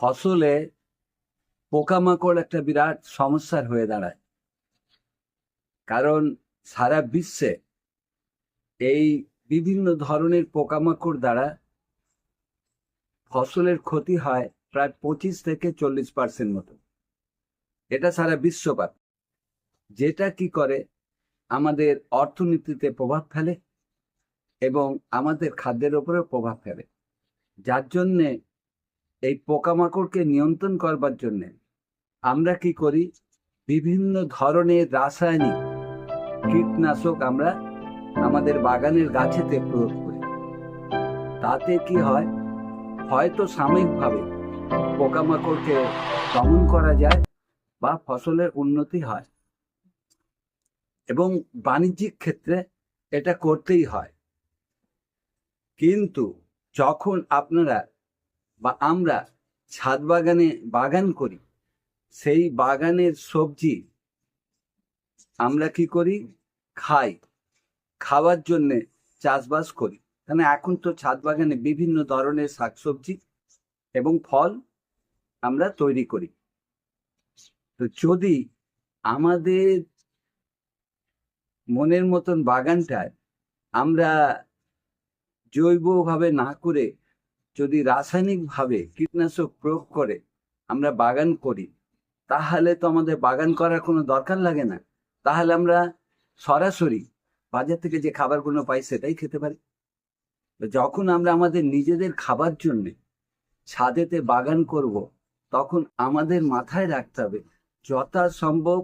ফসলে পোকামাকড় একটা বিরাট সমস্যার হয়ে দাঁড়ায়। কারণ সারা বিশ্বে এই বিভিন্ন ধরনের পোকামাকড় দ্বারা ফসলের ক্ষতি হয় প্রায় পঁচিশ থেকে চল্লিশ পার্সেন্ট মতো। এটা সারা বিশ্বপাত যেটা কি করে আমাদের অর্থনীতিতে প্রভাব ফেলে এবং আমাদের খাদ্যের উপরেও প্রভাব ফেলে। যার জন্যে এই পোকামাকড়কে নিয়ন্ত্রণ করবার জন্যে আমরা কি করি? বিভিন্ন ধরনের রাসায়নিক কীটনাশক আমরা আমাদের বাগানের গাছেতে প্রয়োগ করি। তাতে কি হয়? হয়তো সাময়িকভাবে পোকামাকড়কে দমন করা যায় বা ফসলের উন্নতি হয় এবং বাণিজ্যিক ক্ষেত্রে এটা করতেই হয়। কিন্তু যখন আপনারা বা আমরা ছাদ বাগানে বাগান করি, সেই বাগানের সবজি আমরা কি করি? খাই। খাওয়ার জন্যে চাষবাস করি। কারণ এখন তো ছাদ বাগানে বিভিন্ন ধরনের শাকসবজি এবং ফল আমরা তৈরি করি। তো যদি আমাদের মনের মতন বাগানটায় আমরা জৈবভাবে না করে যদি রাসায়নিকভাবে কীটনাশক প্রয়োগ করে আমরা বাগান করি, তাহলে তো আমাদের বাগান করার কোনো দরকার লাগে না। তাহলে আমরা সরাসরি বাজার থেকে যে খাবারগুলো পাই সেটাই খেতে পারি। যখন আমরা আমাদের নিজেদের খাবার জন্য ছাদেতে বাগান করব, তখন আমাদের মাথায় রাখতে হবে যথাসম্ভব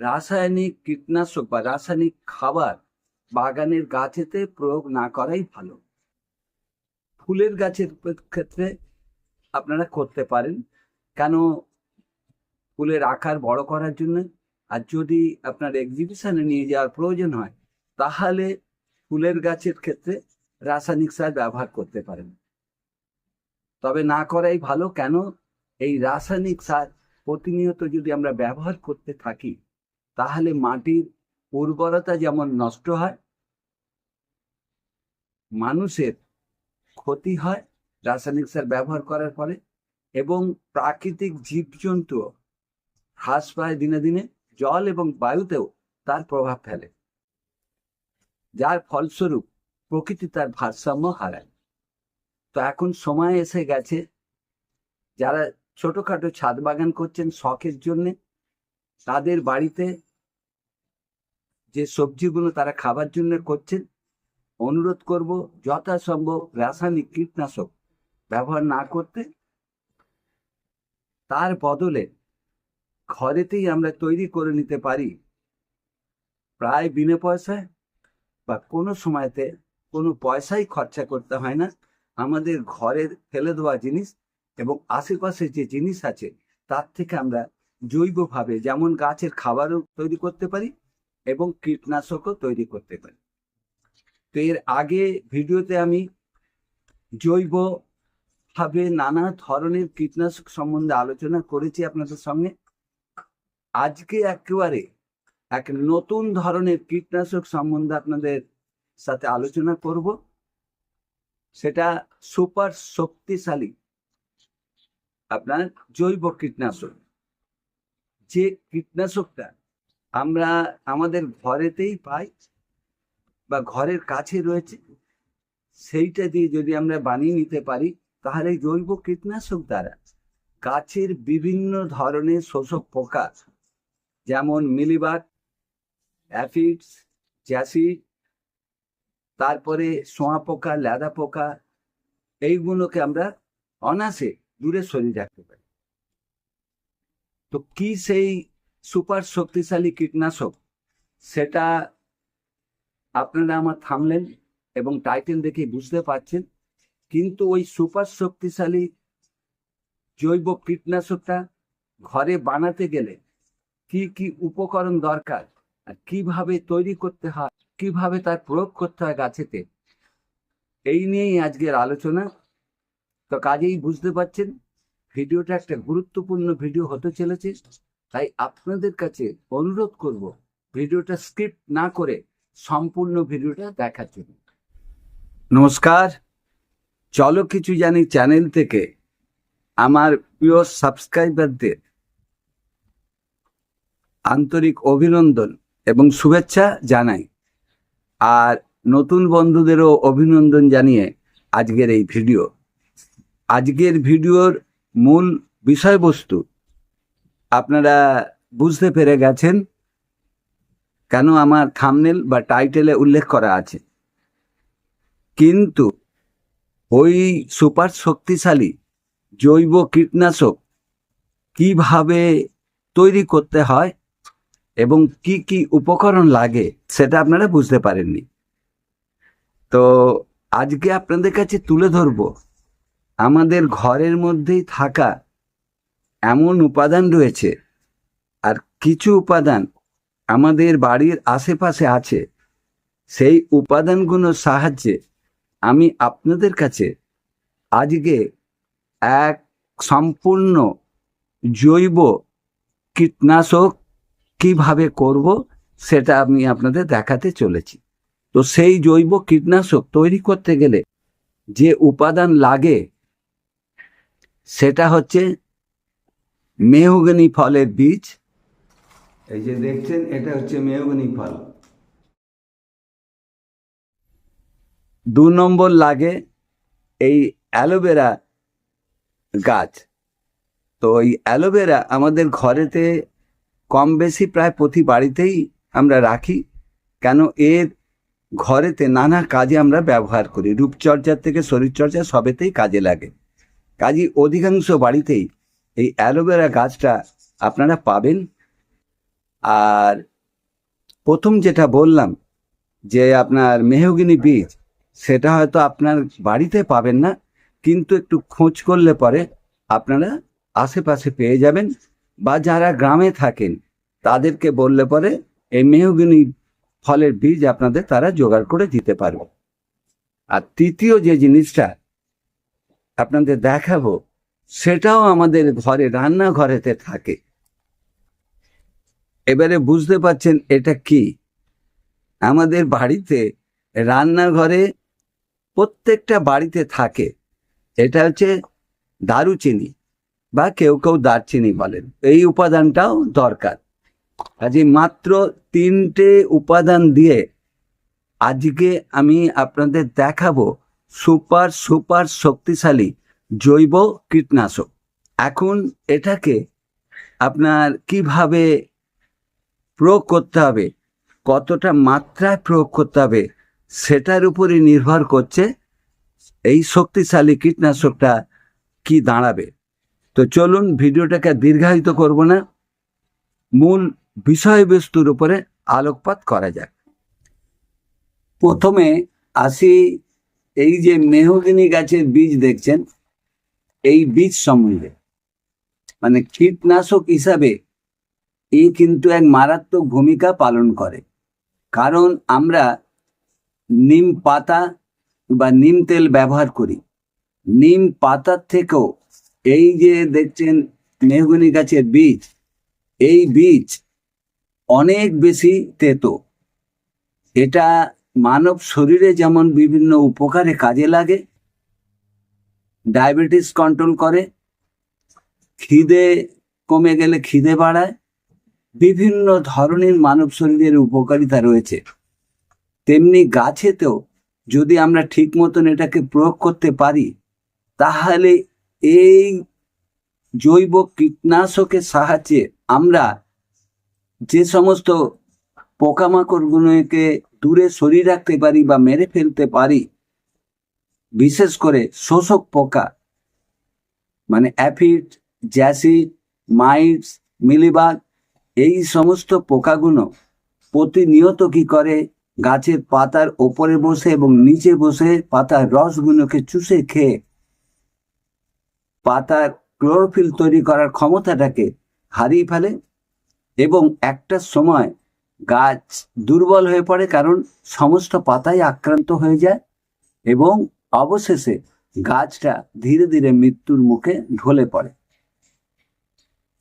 রাসায়নিক কীটনাশক বা রাসায়নিক খাবার বাগানের গাছেতে প্রয়োগ না করাই ভালো। ফুলের গাছের ক্ষেত্রে আপনারা করতে পারেন। কেন ফুলের আকার বড় করার জন্য? আর যদি আপনার এক্সিবিশনে নিয়ে যাওয়ার প্রয়োজন হয়, তাহলে ফুলের গাছের ক্ষেত্রে রাসায়নিক সার ব্যবহার করতে পারেন। তবে না করাই ভালো, কেন? এই রাসায়নিক সার প্রতিনিয়ত যদি আমরা ব্যবহার করতে থাকি, তাহলে মাটির উর্বরতা যেমন নষ্ট হয়, মানুষের ক্ষতি হয় রাসায়নিক সার ব্যবহার করার ফলে এবং প্রাকৃতিক জীবজন্তু হ্রাস পায় দিনে দিনে, জল এবং বায়ুতেও তার প্রভাব ফেলে। যার ফলস্বরূপ প্রকৃতি তার ভারসাম্য হারায়। তো এখন সময় এসে গেছে, যারা ছোটখাটো ছাদ বাগান করছেন শখের জন্যে, তাদের বাড়িতে যে সবজিগুলো তারা খাবার জন্য করছেন অনুরোধ করব, যথাসম্ভব রাসায়নিক কীটনাশক ব্যবহার না করতে। তার বদলে ঘরেতেই আমরা তৈরি করে নিতে পারি। প্রায় বিনা পয়সায় বা কোনো সময়তে কোনো পয়সাই খরচা করতে হয় না। আমাদের ঘরের ফেলে দেওয়া জিনিস এবং আশেপাশে যে জিনিস আছে, তার থেকে আমরা জৈবভাবে যেমন গাছের খাবারও তৈরি করতে পারি এবং কীটনাশকও তৈরি করতে পারি। তো এর আগে ভিডিওতে আমি জৈব ভাবে নানা ধরনের কীটনাশক সম্বন্ধে আলোচনা করেছি আপনাদের সঙ্গে। আজকে একেবারে এক নতুন ধরনের কীটনাশক সম্বন্ধে আপনাদের সাথে আলোচনা করব। সেটা সুপার শক্তিশালী আপনার জৈব কীটনাশক। যে কীটনাশকটা আমরা আমাদের ঘরেতেই পাই বা ঘরের কাছে রয়েছে, সেইটা দিয়ে যদি আমরা বানিয়ে নিতে পারি, তাহলে জৈব কীটনাশক দ্বারা গাছের বিভিন্ন ধরনের শোষক পোকা, যেমন মিলিবাগ, অ্যাফিডস, জ্যাসিড, তারপরে সোয়া পোকা, ল্যাদা পোকা, এইগুলোকে আমরা অনাসে দূরে সরিয়ে রাখতে পারি। তো কি সেই সুপার শক্তিশালী কীটনাশক? সেটা আপনারা আমার থামলেন এবং টাইটেল দেখে বুঝতে পারছেন, কিন্তু ওই সুপার শক্তিশালী জৈব কীটনাশকটা ঘরে বানাতে গেলে কি কি উপকরণ দরকার আর কীভাবে তৈরি করতে হয়, কীভাবে তার প্রয়োগ করতে হয় গাছেতে, এই নিয়েই আজকের আলোচনা। তো কাজেই বুঝতে পারছেন, ভিডিওটা একটা গুরুত্বপূর্ণ ভিডিও হতে চলেছে, তাই আপনাদের কাছে অনুরোধ করব, ভিডিওটা স্কিপ না করে সম্পূর্ণ ভিডিওটা দেখার জন্য। নমস্কার। চলো কিছু জানি চ্যানেল থেকে আমার প্রিয় সাবস্ক্রাইবারদের আন্তরিক অভিনন্দন এবং শুভেচ্ছা জানাই। আর নতুন বন্ধুদেরও অভিনন্দন জানিয়ে আজকের এই ভিডিও। আজকের ভিডিওর মূল বিষয়বস্তু আপনারা বুঝতে পেরে গেছেন। কেন আমার থামনেল বা টাইটেলে উল্লেখ করা আছে? কিন্তু ওই সুপার শক্তিশালী জৈব কীটনাশক কীভাবে তৈরি করতে হয় এবং কি কি উপকরণ লাগে সেটা আপনারা বুঝতে পারেননি। তো আজকে আপনাদের কাছে তুলে ধরব। আমাদের ঘরের মধ্যেই থাকা এমন উপাদান রয়েছে আর কিছু উপাদান আমাদের বাড়ির আশেপাশে আছে। সেই উপাদানগুলোর সাহায্যে আমি আপনাদের কাছে আজকে এক সম্পূর্ণ জৈব কীটনাশক কীভাবে করব সেটা আমি আপনাদের দেখাতে চলেছি। তো সেই জৈব কীটনাশক তৈরি করতে গেলে যে উপাদান লাগে, সেটা হচ্ছে মেহগনি ফলের বীজ এই যে দেখছেন, এটা হচ্ছে মেহগনি ফল। দু নম্বর লাগে এই অ্যালোভেরা গাছ। তো এই অ্যালোভেরা আমাদের ঘরেতে কম বেশি প্রায় প্রতি বাড়িতেই আমরা রাখি, কেন এর ঘরেতে নানা কাজে আমরা ব্যবহার করি। রূপচর্চার থেকে শরীরচর্চা সবেতেই কাজে লাগে। কাজে অধিকাংশ বাড়িতেই এই অ্যালোভেরা গাছটা আপনারা পাবেন। আর প্রথম যেটা বললাম যে আপনার মেহগিনি বীজ, সেটা হয়তো আপনার বাড়িতে পাবেন না, কিন্তু একটু খোঁজ করলে পরে আপনারা আশেপাশে পেয়ে যাবেন বা যারা গ্রামে থাকেন, তাদেরকে বললে পরে এই মেহগিনি ফলের বীজ আপনাদের তারা জোগাড় করে দিতে পারবে। আর তৃতীয় যে জিনিসটা আপনাদের দেখাবো, সেটাও আমাদের ঘরে, রান্নাঘরেতে থাকে। এবারে বুঝতে পারছেন এটা কি? আমাদের বাড়িতে রান্নাঘরে প্রত্যেকটা বাড়িতে থাকে। এটা হচ্ছে দারুচিনি বা কেউ কেউ দারচিনি বলেন। এই উপাদানটাও দরকার। কাজে মাত্র তিনটে উপাদান দিয়ে আজকে আমি আপনাদের দেখাবো সুপার সুপার শক্তিশালী জৈব কীটনাশক। এখন এটাকে আপনার কীভাবে প্রয়োগ করতে হবে। কতটা মাত্রায় প্রয়োগ করতে হবে সেটার উপরে নির্ভর করছে এই শক্তিশালী কীটনাশকটা কি দাঁড়াবে। তো চলুন ভিডিওটাকে দীর্ঘায়িত করব না। মূল বিষয়বস্তুর উপরে আলোকপাত করা যাক। প্রথমে আসি এই যে মেহগিনি গাছের বীজ দেখছেন, এই বীজ সম্বন্ধে। মানে কীটনাশক হিসাবে এই কিন্তু এক মারাত্মক ভূমিকা পালন করে। কারণ আমরা নিম পাতা বা নিম তেল ব্যবহার করি। নিম পাতার থেকেও এই যে দেখছেন মেহগুনি গাছের বীজ, এই বীজ অনেক বেশি তেতো। এটা মানব শরীরে যেমন বিভিন্ন উপকারে কাজে লাগে, ডায়াবেটিস কন্ট্রোল করে, খিদে কমে গেলে খিদে বাড়ায় বিভিন্ন ধরনের মানব শরীরের উপকারিতা রয়েছে। তেমনি গাছেতেও যদি আমরা ঠিক মতন এটাকে প্রয়োগ করতে পারি, তাহলে এই জৈব কীটনাশকের সাহায্যে আমরা যে সমস্ত পোকামাকড়গুলোকে দূরে সরিয়ে রাখতে পারি বা মেরে ফেলতে পারি, বিশেষ করে শোষক পোকা মানে অ্যাফিড, জ্যাসিড, মাইটস, মিলিবাগ এই সমস্ত পোকাগুলো প্রতিনিয়ত কি করে গাছের পাতার ওপরে বসে এবং নিচে বসে পাতার রসগুলোকে চুষে খেয়ে পাতার ক্লোরোফিল তৈরি করার ক্ষমতাটাকে হারিয়ে ফেলে এবং একটা সময় গাছ দুর্বল হয়ে পড়ে কারণ সমস্ত পাতায় আক্রান্ত হয়ে যায় এবং অবশেষে গাছটা ধীরে ধীরে মৃত্যুর মুখে ঢলে পড়ে।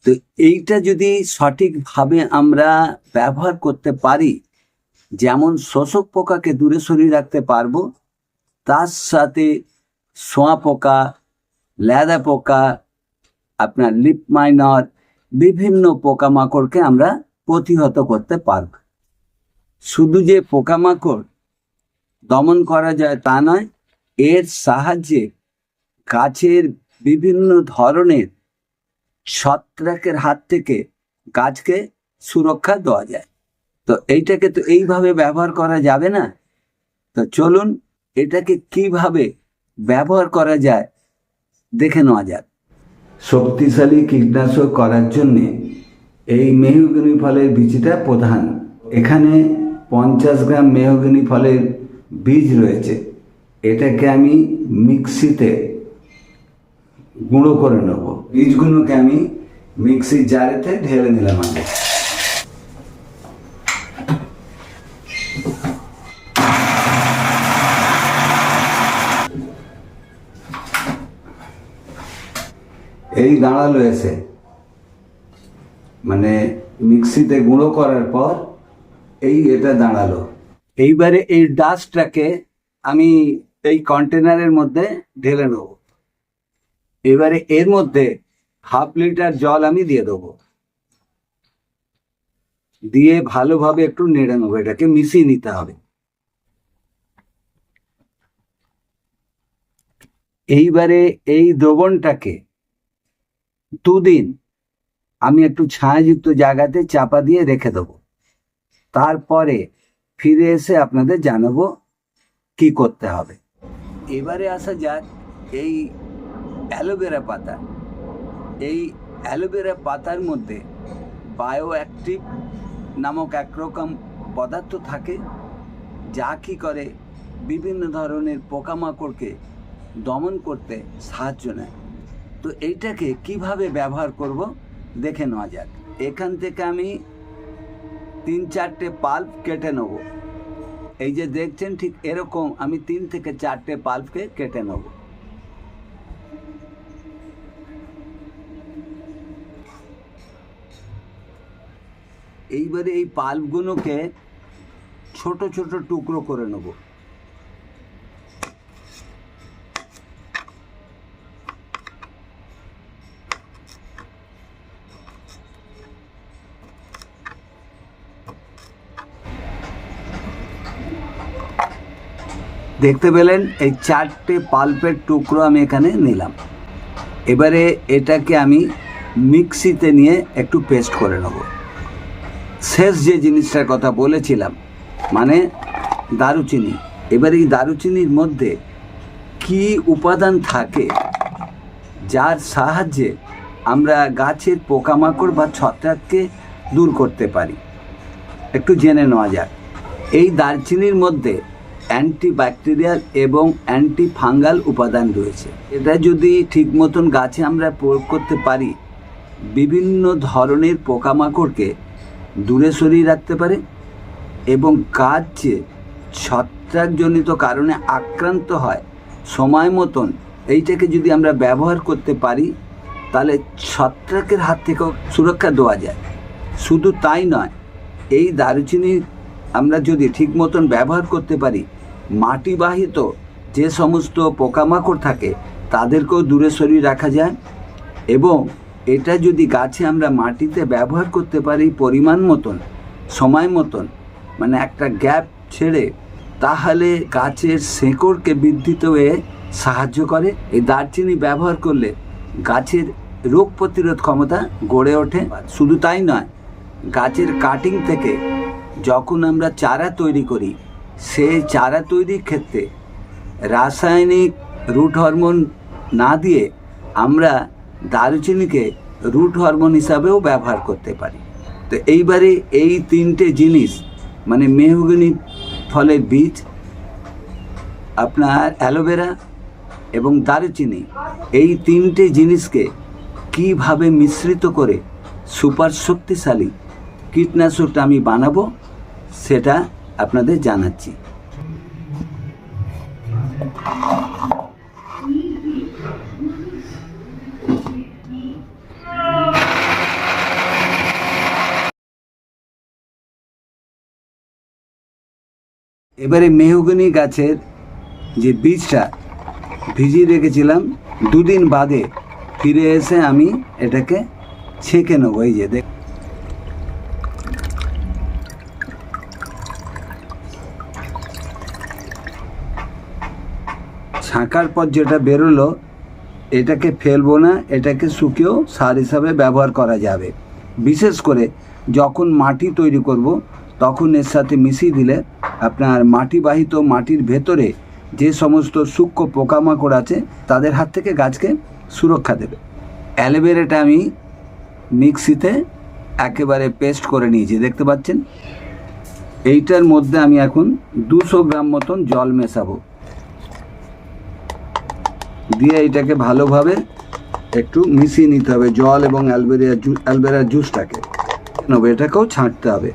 তো এইটা যদি সঠিকভাবে আমরা ব্যবহার করতে পারি, যেমন শোষক পোকাকে দূরে সরিয়ে রাখতে পারব, তার সাথে সোয়া পোকা, ল্যাদা পোকা, আপনার লিপ মাইনর, বিভিন্ন পোকামাকড়কে আমরা প্রতিহত করতে পারব। শুধু যে পোকামাকড় দমন করা যায় তা নয়, এর সাহায্যে গাছের বিভিন্ন ধরনের ছত্রাকের হাত থেকে গাছকে সুরক্ষা দেওয়া যায়। তো এইটাকে তো এইভাবে ব্যবহার করা যাবে না। তো চলুন এটাকে কীভাবে ব্যবহার করা যায় দেখে নেওয়া যাক। শক্তিশালী কীটনাশক করার জন্য এই মেহগনি ফলের বীজটা প্রধান। এখানে পঞ্চাশ গ্রাম মেহগনি ফলের বীজ রয়েছে। এটাকে আমি মিক্সিতে গুঁড়ো করে নেব। বীজগুলোকে আমি মিক্সির জারেতে ঢেলে নিলাম আগে। এই দাঁড়াল এসে। মানে মিক্সিতে গুঁড়ো করার পর এই এটা দাঁড়াল। এইবারে এই ডাস্টটাকে আমি এই কন্টেনারের মধ্যে ঢেলে নেব। এবারে এর মধ্যে হাফ লিটার জল আমি দিয়ে দেবো। দিয়ে ভালোভাবে একটু নেড়ে নেব, এটাকে মিশিয়ে নিতে হবে। এইবারে এই দ্রবণটাকে দুদিন আমি একটু ছায়াযুক্ত জায়গাতে চাপা দিয়ে রেখে দেবো। তারপরে ফিরে এসে আপনাদের জানাব কি করতে হবে। এবারে আসা যাক, এই অ্যালোভেরা পাতা। এই অ্যালোভেরা পাতার মধ্যে বায়ো অ্যাক্টিভ নামক একরকম পদার্থ থাকে, যা কি করে বিভিন্ন ধরনের পোকামাকড়কে দমন করতে সাহায্য নেয়। তো এইটাকে কীভাবে ব্যবহার করব দেখে নেওয়া যাক। এখান থেকে আমি তিন চারটে পাল্প কেটে নেব। এই যে দেখছেন ঠিক এরকম আমি তিন থেকে চারটে পাল্পকে কেটে নেব। এইবারে এই পাল্পগুলোকে ছোট ছোট টুকরো করে নেব। দেখতে পেলেন, এই চারটে পাল্পের টুকরো আমি এখানে নিলাম। এবারে এটাকে আমি মিক্সিতে নিয়ে একটু পেস্ট করে নেব। শেষ যে জিনিসটার কথা বলেছিলাম মানে দারুচিনি। এবার এই দারুচিনির মধ্যে কি উপাদান থাকে, যার সাহায্যে আমরা গাছের পোকামাকড় বা ছত্রাককে দূর করতে পারি? একটু জেনে নেওয়া যাক। এই দারচিনির মধ্যে অ্যান্টিব্যাকটেরিয়াল এবং অ্যান্টি ফাঙ্গাল উপাদান রয়েছে। এটা যদি ঠিক মতন গাছে আমরা প্রয়োগ করতে পারি, বিভিন্ন ধরনের পোকামাকড়কে দূরে সরিয়ে রাখতে পারে এবং গাছ যে ছত্রাকজনিত কারণে আক্রান্ত হয় সময় মতন এইটাকে যদি আমরা ব্যবহার করতে পারি, তাহলে ছত্রাকের হাত থেকেও সুরক্ষা দেওয়া যায়। শুধু তাই নয়, এই দারুচিনি আমরা যদি ঠিক মতন ব্যবহার করতে পারি, মাটিবাহিত যে সমস্ত পোকামাকড় থাকে, তাদেরকেও দূরে সরিয়ে রাখা যায় এবং এটা যদি গাছে আমরা মাটিতে ব্যবহার করতে পারি পরিমাণ মতন, সময় মতন মানে একটা গ্যাপ ছেড়ে, তাহলে গাছের শেকড়কে বৃদ্ধিত হয়ে সাহায্য করে। এই দারচিনি ব্যবহার করলে গাছের রোগ প্রতিরোধ ক্ষমতা গড়ে ওঠে। শুধু তাই নয়, গাছের কাটিং থেকে যখন আমরা চারা তৈরি করি সেই চারা তৈরির ক্ষেত্রে রাসায়নিক রুট হরমোন না দিয়ে আমরা দারুচিনিকে রুট হরমোন হিসাবেও ব্যবহার করতে পারি। তো এইবারে এই তিনটে জিনিস মানে মেহগনি ফলের বীজ, আপনার অ্যালোভেরা এবং দারুচিনি, এই তিনটে জিনিসকে কীভাবে মিশ্রিত করে সুপার শক্তিশালী কীটনাশকটা আমি বানাবো, সেটা আপনাদের জানাচ্ছি। এবারে মেহগনি গাছের যে বীজটা ভিজিয়ে রেখেছিলাম, দুদিন বাদে ফিরে এসে আমি এটাকে ছেঁকে নেব, এই যে দেখ ছাঁকার পর যেটা বেরোলো, এটাকে ফেলব না, এটাকে শুকিয়েও সার হিসাবে ব্যবহার করা যাবে। বিশেষ করে যখন মাটি তৈরি করব তখন এর সাথে মিশিয়ে দিলে আপনার মাটিবাহিত মাটির ভেতরে যে সমস্ত সূক্ষ্ম পোকামাকড় আছে, তাদের হাত থেকে গাছকে সুরক্ষা দেবে। অ্যালোভেরাটা আমি মিক্সিতে একেবারে পেস্ট করে নিয়েছি, দেখতে পাচ্ছেন? এইটার মধ্যে আমি এখন দুশো গ্রাম মতন জল মেশাবো। দিয়ে এটাকে ভালোভাবে একটু মিশিয়ে নিতে হবে, জল এবং অ্যালবেরিয়া অ্যালবেরার জুসটাকে। এটাকেও ছাঁটতে হবে।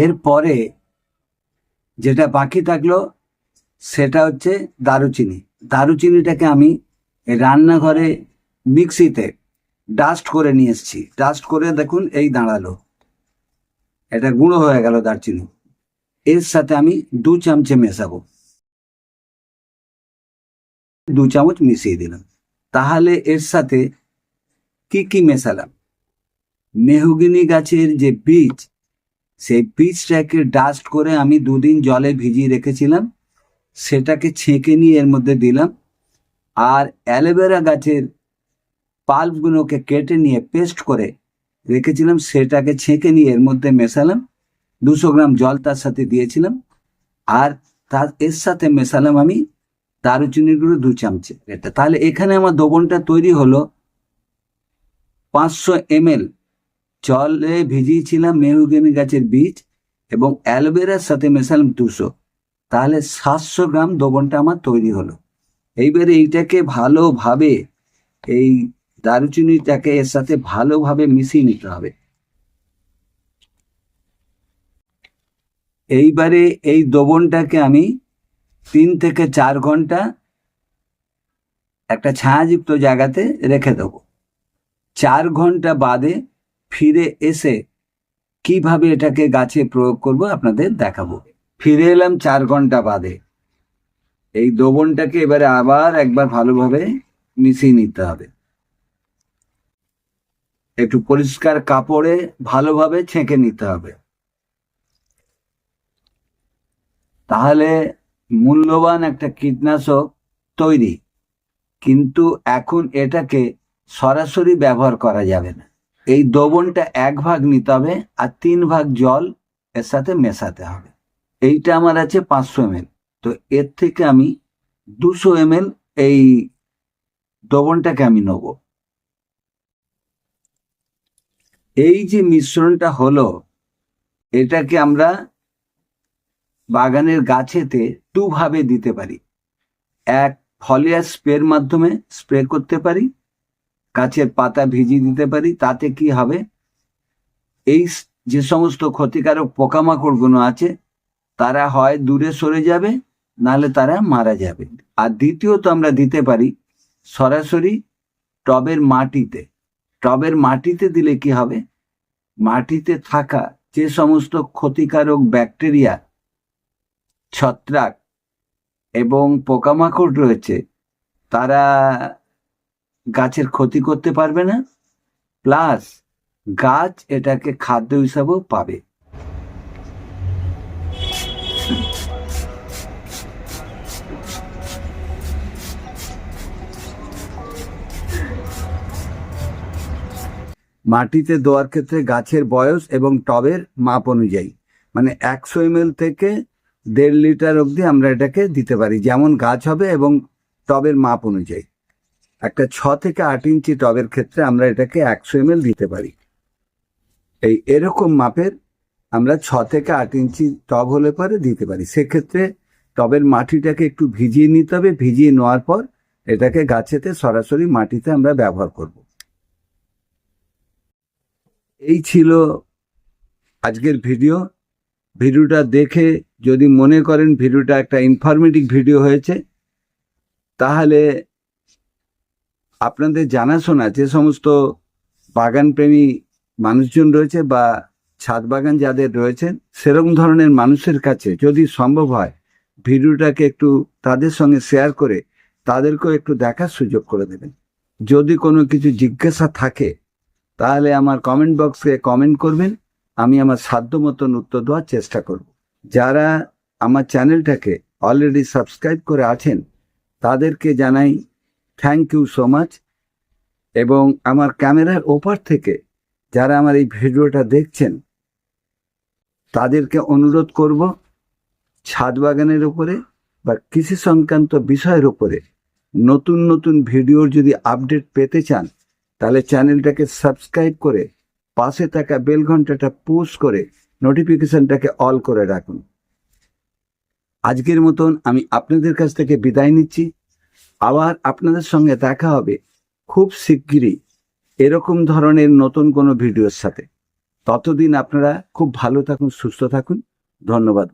এরপরে যেটা বাকি থাকল, সেটা হচ্ছে দারুচিনি। দারুচিনিটাকে আমি রান্নাঘরে মিক্সিতে ডাস্ট করে নিয়ে এসেছি। ডাস্ট করে দেখুন, এই দাঁড়াল। এটা গুঁড়ো হয়ে গেল দারচিনি। এর সাথে আমি দু চামচে মেশাবো। দু চামচ মিশিয়ে দিলাম। তাহলে এর সাথে কি কি মেশালাম? মেহগিনি গাছের যে বীজ সেই বীজটাকে ডাস্ট করে আমি দুদিন জলে ভিজিয়ে রেখেছিলাম। সেটাকে ছেঁকে নিয়ে এর মধ্যে দিলাম। আর অ্যালোভেরা গাছের পাল্পগুলোকে কেটে নিয়ে পেস্ট করে রেখেছিলাম, সেটাকে ছেঁকে নিয়ে এর মধ্যে মেশালাম। দুশো গ্রাম জল তার সাথে দিয়েছিলাম। আর তার, এর সাথে মেশালাম আমি দারুচিনির গুঁড়ো দু চামচে এটা, তাহলে এখানে আমার দোবনটা তৈরি হলো পাঁচশো এমএল জলে ভিজিয়েছিলাম মেহুগেনি গাছের বীজ এবং অ্যালোভেরার সাথে মেশালাম দুশো। তাহলে সাতশো গ্রাম দোবনটা আমার তৈরি হলো। এইবারে এইটাকে ভালোভাবে, এই দারুচিনিটাকে এর সাথে ভালোভাবে মিশিয়ে নিতে হবে। এইবারে এই দোবনটাকে আমি তিন থেকে চার ঘণ্টা একটা ছায়াযুক্ত জায়গাতে রেখে দেবো। চার ঘণ্টা বাদে ফিরে এসে কীভাবে এটাকে গাছে প্রয়োগ করব আপনাদের দেখাবো। ফিরে এলাম চার ঘণ্টা বাদে। এই দোবনটাকে এবারে আবার একবার ভালোভাবে মিশিয়ে নিতে হবে। একটু পরিষ্কার কাপড়ে ভালোভাবে ছেঁকে নিতে হবে। তাহলে মূল্যবান একটা কীটনাশক তৈরি। কিন্তু এখন এটাকে সরাসরি ব্যবহার করা যাবে না। এই দ্রবণটা এক ভাগ নিতে হবে আর তিন ভাগ জল এর সাথে মেশাতে হবে। এইটা আমার আছে পাঁচশো এমএল। তো এর থেকে আমি দুশো এমএল এই দ্রবণটাকে আমি নেব। এই যে মিশ্রণটা হলো, এটাকে আমরা বাগানের গাছেতে দুভাবে দিতে পারি। এক ফলিয়ার স্প্রের মাধ্যমে স্প্রে করতে পারি গাছের পাতা ভিজিয়ে দিতে পারি, তাতে কি হবে? এই যে সমস্ত ক্ষতিকারক পোকামাকড়গুলো আছে, তারা হয় দূরে সরে যাবে নালে তারা মারা যাবে। আর দ্বিতীয়ত আমরা দিতে পারি সরাসরি টবের মাটিতে। টবের মাটিতে দিলে কি হবে? মাটিতে থাকা যে সমস্ত ক্ষতিকারক ব্যাকটেরিয়া, ছত্রাক এবং পোকামাকড় রয়েছে, তারা গাছের ক্ষতি করতে পারবে না, প্লাস গাছ এটাকে খাদ্য হিসাবেও পাবে। মাটিতে দেওয়ার ক্ষেত্রে গাছের বয়স এবং টবের মাপ অনুযায়ী মানে একশো এমএল থেকে দেড় লিটার অবধি আমরা এটাকে দিতে পারি, যেমন গাছ হবে এবং টবের মাপ অনুযায়ী। একটা ছ থেকে আট ইঞ্চি টবের ক্ষেত্রে আমরা এটাকে একশো এমএল দিতে পারি। এই এরকম মাপের আমরা ছ থেকে আট ইঞ্চি টব হলে পরে দিতে পারি। সেক্ষেত্রে টবের মাটিটাকে একটু ভিজিয়ে নিতে হবে। ভিজিয়ে নেওয়ার পর এটাকে গাছেতে সরাসরি মাটিতে আমরা ব্যবহার করব। এই ছিল আজকের ভিডিও। ভিডিওটা দেখে যদি মনে করেন ভিডিওটা একটা ইনফরমেটিভ ভিডিও হয়েছে, তাহলে আপনাদের জানাশোনা যে সমস্ত বাগানপ্রেমী মানুষজন রয়েছে বা ছাদ বাগান যাদের রয়েছেন সেরকম ধরনের মানুষের কাছে যদি সম্ভব হয়, ভিডিওটাকে একটু তাদের সঙ্গে শেয়ার করে তাদেরকেও একটু দেখার সুযোগ করে দেবেন। যদি কোনো কিছু জিজ্ঞাসা থাকে, তাহলে আমার কমেন্ট বক্সে কমেন্ট করবেন। আমি আমার সাধ্য মতন উত্তর দেওয়ার চেষ্টা করব। যারা আমার চ্যানেলটাকে অলরেডি সাবস্ক্রাইব করে আছেন, তাদেরকে জানাই থ্যাংক ইউ সো মাচ এবং আমার ক্যামেরার ওপার থেকে যারা আমার এই ভিডিওটা দেখছেন, তাদেরকে অনুরোধ করব ছাদ বাগানের উপরে বা কৃষি সংক্রান্ত বিষয়ের উপরে নতুন নতুন ভিডিওর যদি আপডেট পেতে চান, তাহলে চ্যানেলটাকে সাবস্ক্রাইব করে পাশে থাকা বেল ঘন্টাটা পুশ করে নোটিফিকেশনটাকে অল করে রাখুন। আজকের মতন আমি আপনাদের কাছ থেকে বিদায় নিচ্ছি। আবার আপনাদের সঙ্গে দেখা হবে খুব শিগগিরই এরকম ধরনের নতুন কোনো ভিডিওর সাথে। ততদিন আপনারা খুব ভালো থাকুন, সুস্থ থাকুন। ধন্যবাদ